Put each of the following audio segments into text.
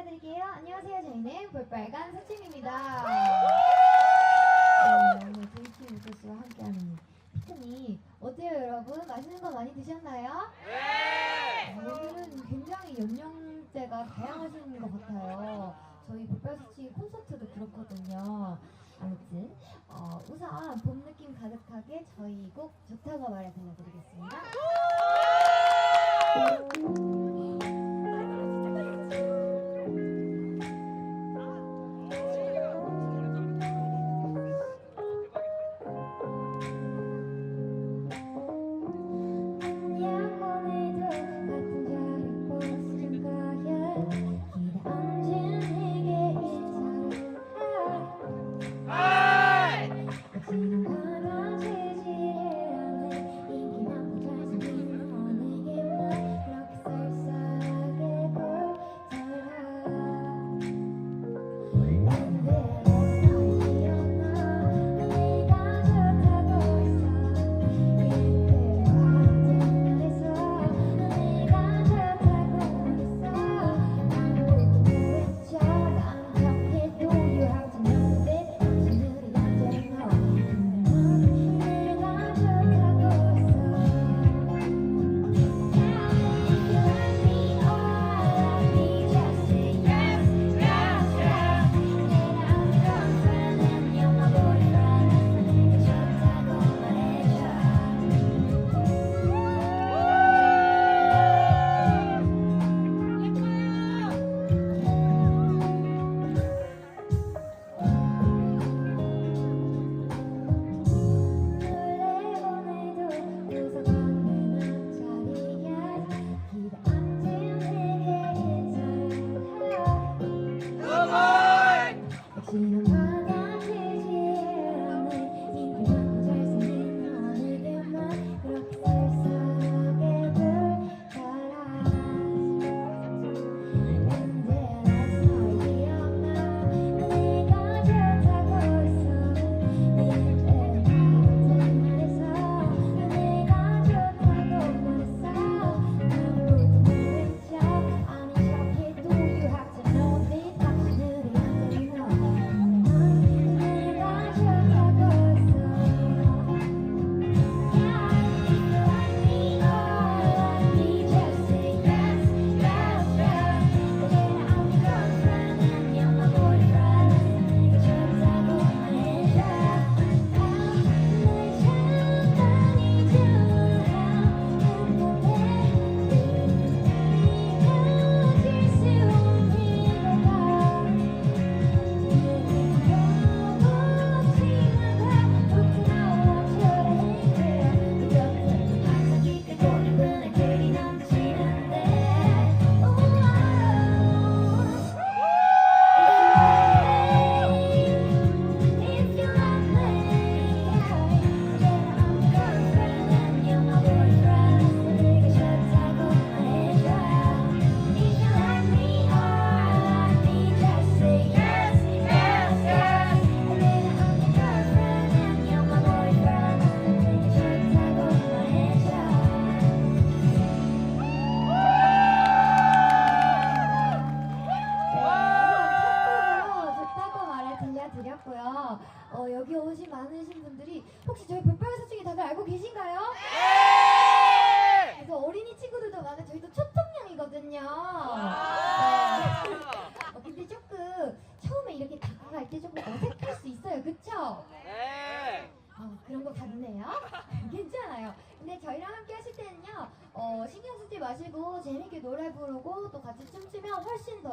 인사드릴게요. 안녕하세요. 저희는 볼빨간 사팀입니다. 네, 오늘 드림팀 유토 씨와 함께하는 피크닉 어때요, 여러분? 맛있는 거 많이 드셨나요? 네! 오늘은 굉장히 연령대가 다양하신 것 같아요. 저희 볼빨사팀 콘서트도 그렇거든요. 아무튼 어, 우선 봄 느낌 가득하게 저희 곡 좋다고 말해 들려드리겠습니다.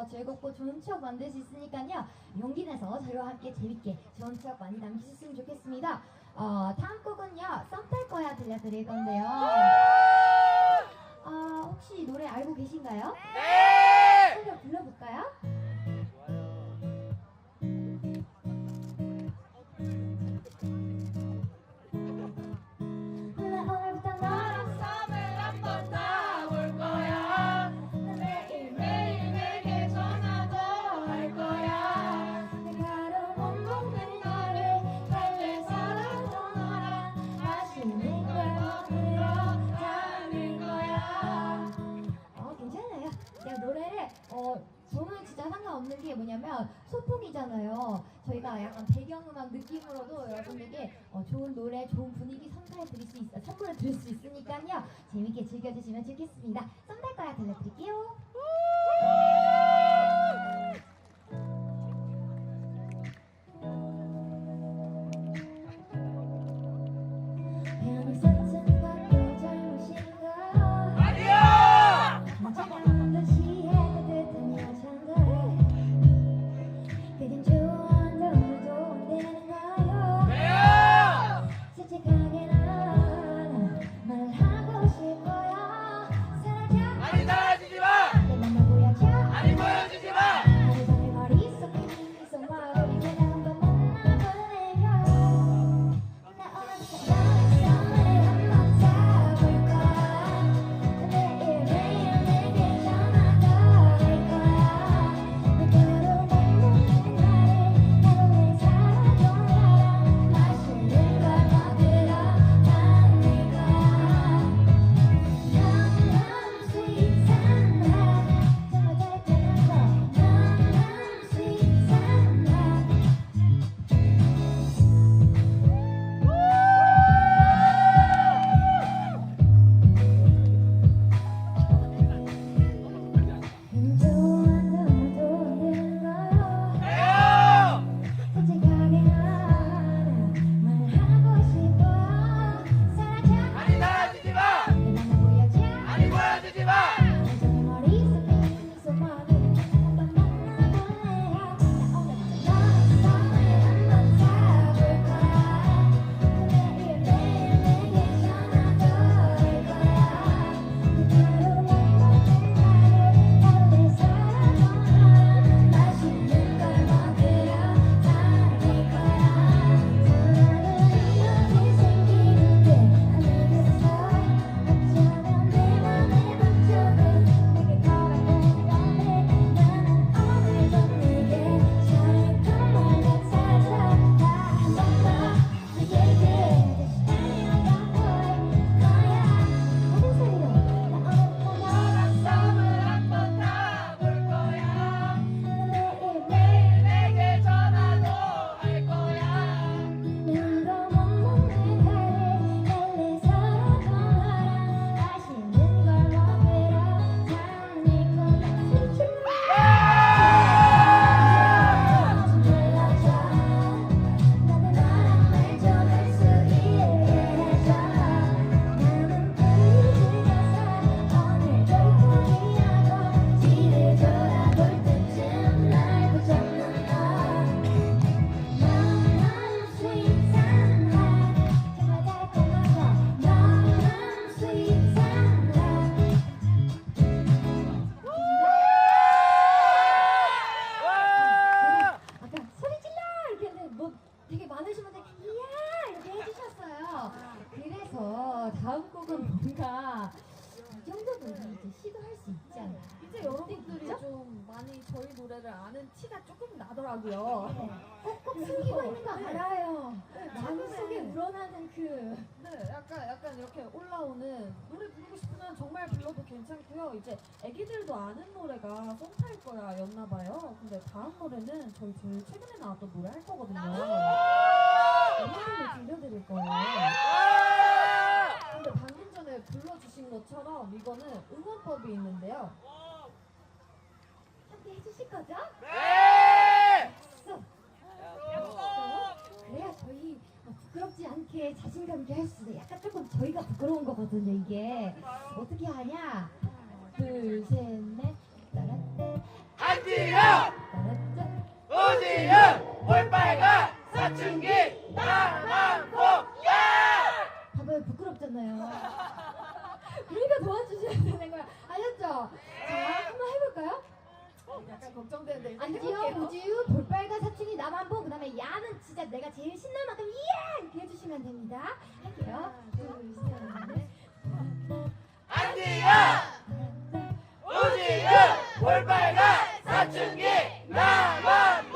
즐겁고 좋은 추억 만들 수 있으니까요. 용기 내서 저희와 함께 재밌게 좋은 추억 많이 남기셨으면 좋겠습니다. 어, 다음 곡은요. 썸 탈 거야 들려드릴 건데요. 아, 혹시 노래 알고 계신가요? 네! 한번 불러볼까요? 약간 배경음악 느낌으로도 여러분에게 어, 좋은 노래, 좋은 분위기 선사해 드릴 수 있어, 선물을 드릴 수 있으니까요. 재밌게 즐겨주시면 좋겠습니다. 괜찮고요. 이제 애기들도 아는 노래가 송탈 거야 였나 봐요. 근데 다음 노래는 저희 제일 최근에 나왔던 노래 할 거거든요. 음악을 들려드릴 거예요. 근데 방금 전에 불러주신 것처럼 이거는 응원법이 있는데요. 어. 함께 해주실 거죠? 네! 자신감 있게 할수 있어요. 약간 조금 저희가 부끄러운 거거든요, 이게. 어떻게 하냐? 둘, 셋, 넷. 따라따. 안지현! 우지현! 올빨간! 사춘기! 남한복! 예! 봐봐요, 부끄럽잖아요. 그러니까 도와주셔야 되는 거야. 아셨죠? 자, 한번 해볼까요? 약간 걱정되는데 안지현, 우지윤, 볼빨간 사춘기, 나만포 그 다음에 야는 진짜 내가 제일 신날 만큼 이야! 해주시면 됩니다. 할게요. 안디야! 우지야! 볼빨간 사춘기 나만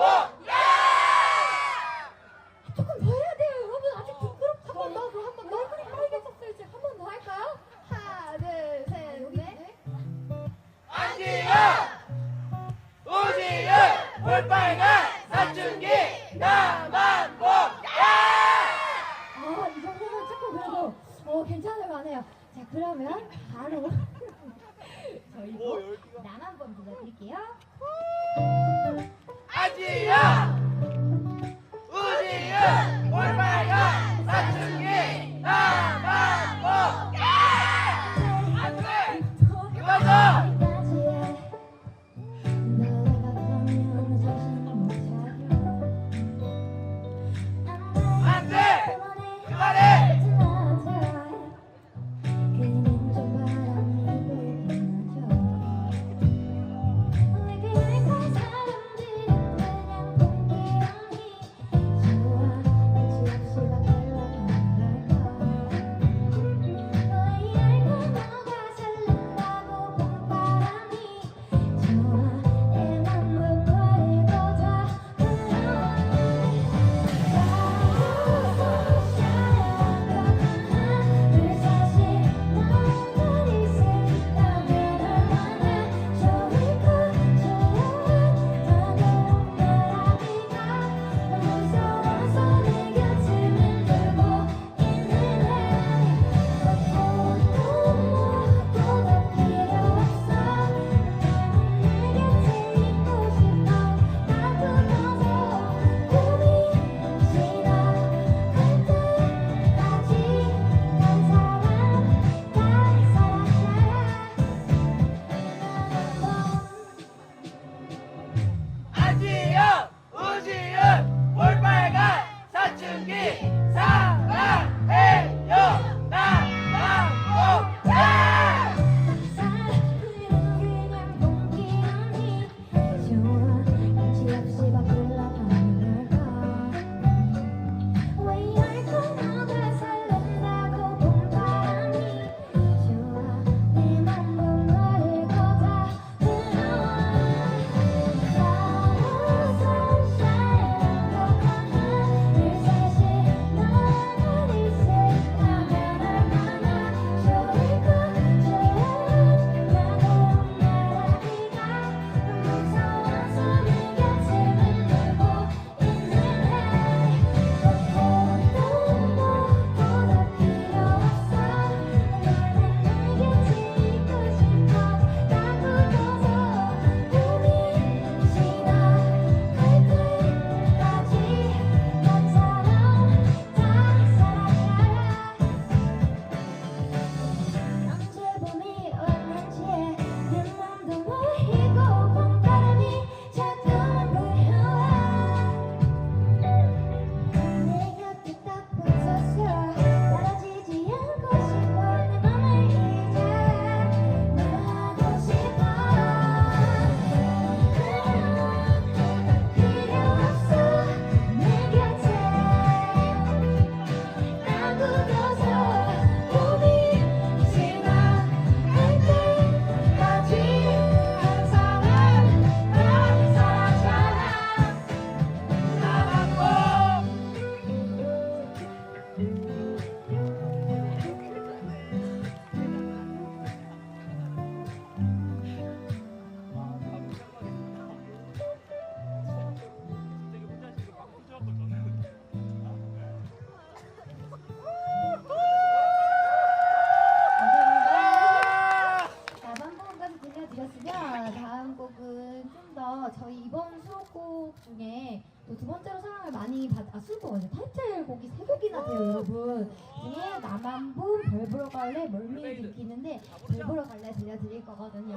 멀미를 느끼는데 별 보러 갈래 들려드릴 거거든요.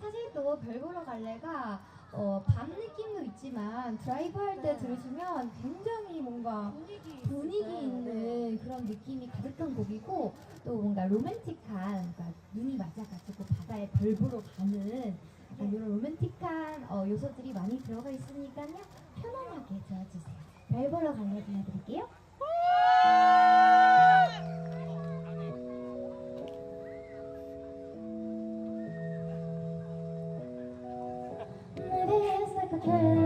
사실 또 별 보러 갈래가 어, 밤 느낌도 있지만 드라이브 할 때 들으시면 굉장히 뭔가 분위기 분위기 있는 그런 느낌이 가득한 곡이고 또 뭔가 로맨틱한 그러니까 눈이 맞아가지고 바다에 별 보러 가는 약간 이런 로맨틱한 어, 요소들이 많이 들어가 있으니까요. 편안하게 들어주세요. 별 보러 갈래 들려드릴게요 Okay.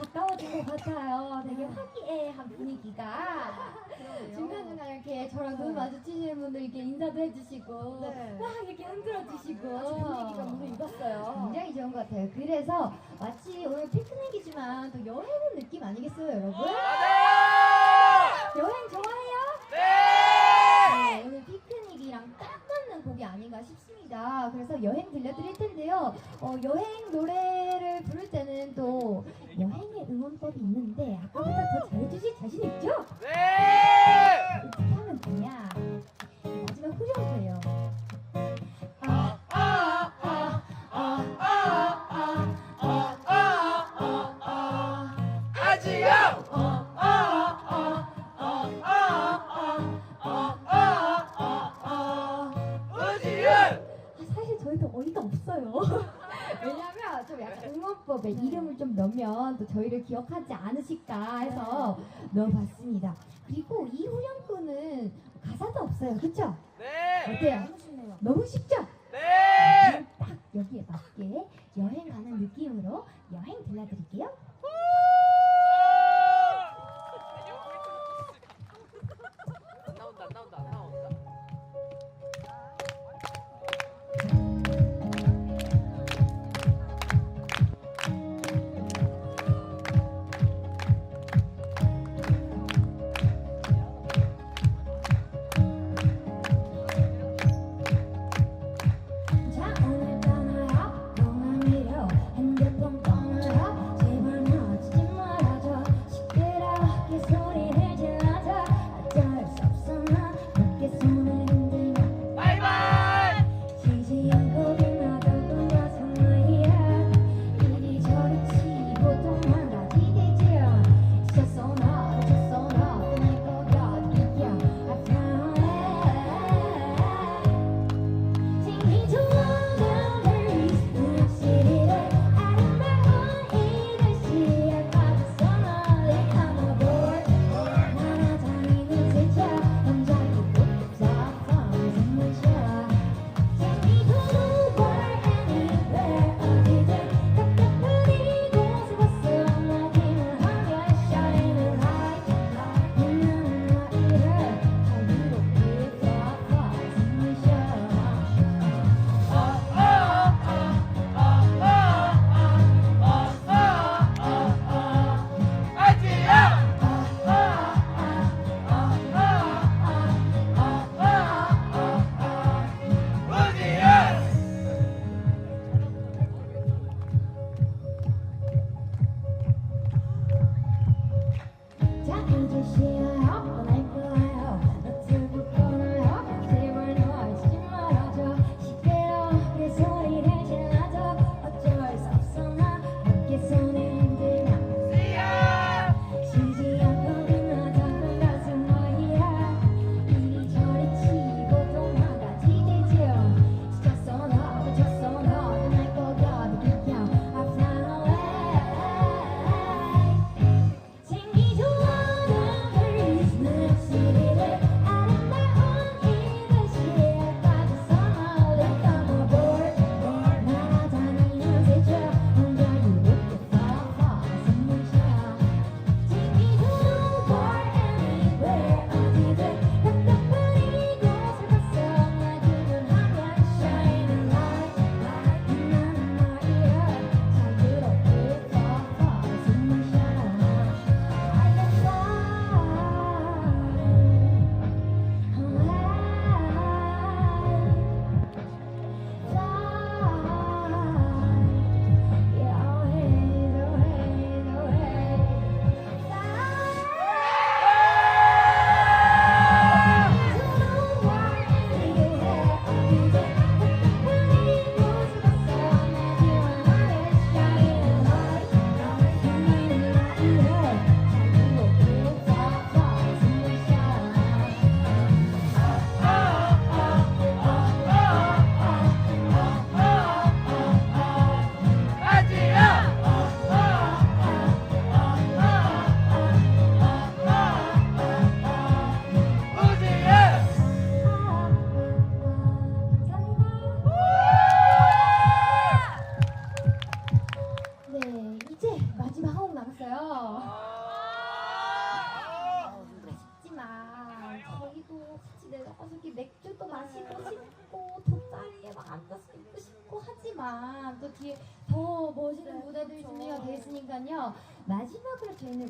가까워진 것 같아요. 되게 화기애애한 분위기가 중간중간 이렇게 저랑 눈 마주치시는 분들 이렇게 인사도 해주시고 네. 막 이렇게 흔들어주시고 분위기가 무슨 입었어요. 굉장히 좋은 것 같아요. 그래서 마치 오늘 피크닉이지만 또 여행은 느낌 아니겠어요, 여러분? 맞아요! 여행 좋아해요. 딱 맞는 곡이 아닌가 싶습니다. 그래서 여행 들려드릴 텐데요. 어, 여행 노래를 부를 때는 또 여행의 응원법이 있는데 아까보다 더 잘해주실 자신 있죠? 네! 어떻게 하면 되냐? 마지막 후렴구예요. 아, 아, 아, 아, 아, 아, 아, 저희도 어이가 없어요. 왜냐면 좀 약간 응원법에 이름을 좀 넣으면 또 저희를 기억하지 않으실까 해서 넣어봤습니다. 그리고 이 후렴구는 가사도 없어요. 그쵸? 네! 어때요? 너무 쉽네요. 너무 쉽죠? 네! 딱 여기에 맞게 여행 가는 느낌으로 여행 들려드릴게요.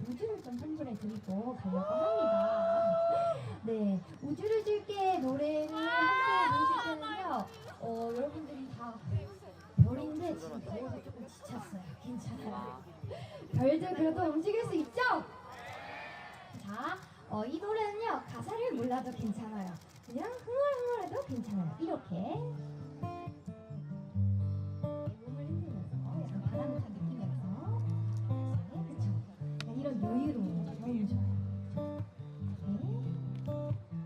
우주를 좀 선물해 드리고 가려고 합니다. 네, 우주를 줄게 노래를 함께 부르실 때는요. 어, 여러분들이 다 별인데 지금 더워서 조금 지쳤어요. 괜찮아요. 별들 그래도 움직일 수 있죠? 자, 어, 이 노래는요 가사를 몰라도 괜찮아요. 그냥 흥얼흥얼해도 괜찮아요. 이렇게 몸을 흔들면서 약간 바람을 다 이런 여유로움 너무 좋아요. 네.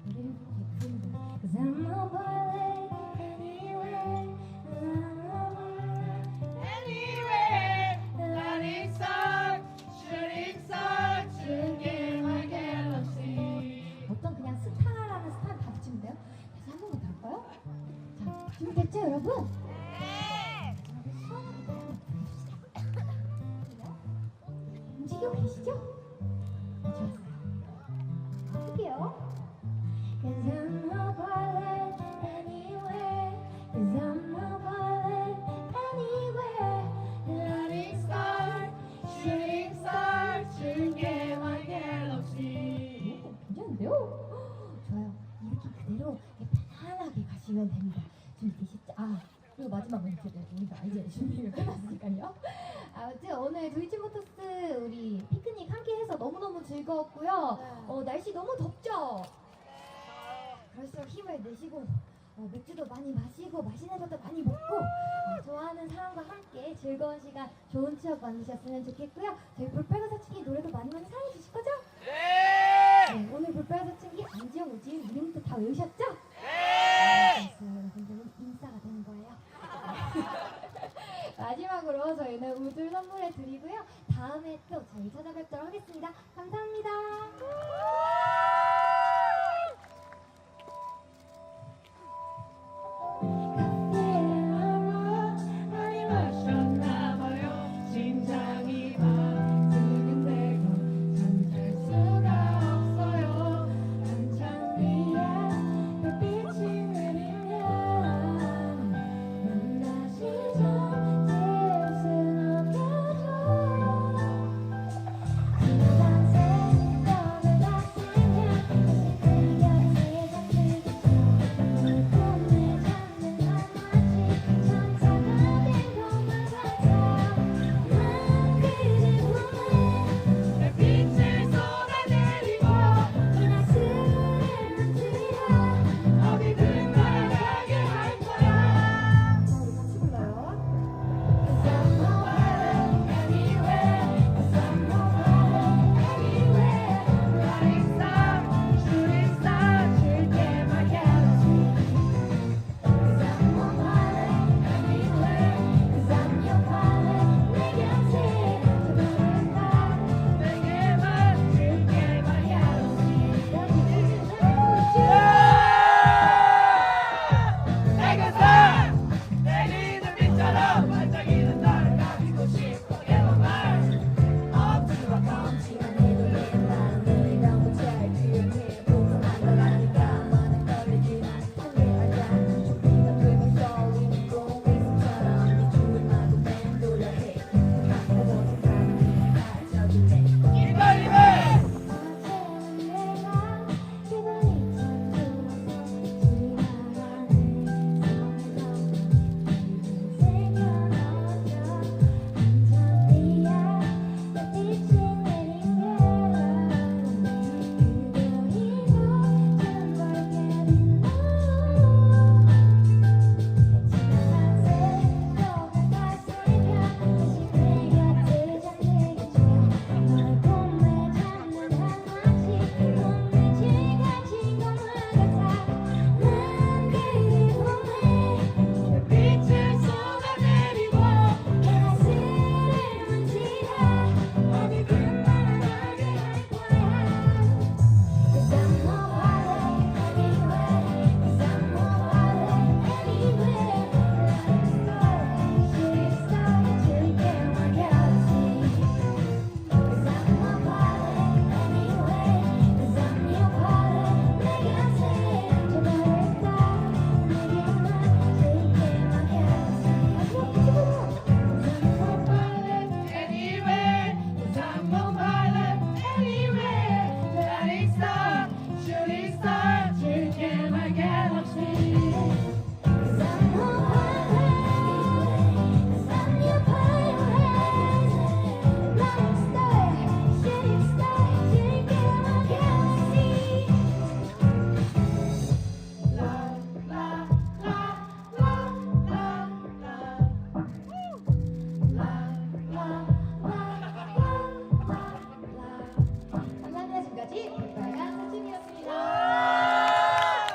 노래를 부르는 즐거웠고요. 네. 어, 날씨 너무 덥죠? 그럴수록 힘을 내시고 어, 맥주도 많이 마시고 맛있는 것도 많이 먹고 어, 좋아하는 사람과 함께 즐거운 시간 좋은 추억 만드셨으면 좋겠고요. 저희 볼빨간 사춘기 노래도 많이 많이 사랑해 주실 거죠? 네! 네, 오늘 볼빨간 사춘기 안지영, 우지은 이름도 다 외우셨죠? 네! 그래서 여러분들은 인싸가 되는 거예요. 마지막으로 저희는 우주 선물해 드리고요. 다음에 또 저희 찾아뵙도록 하겠습니다. 감사합니다.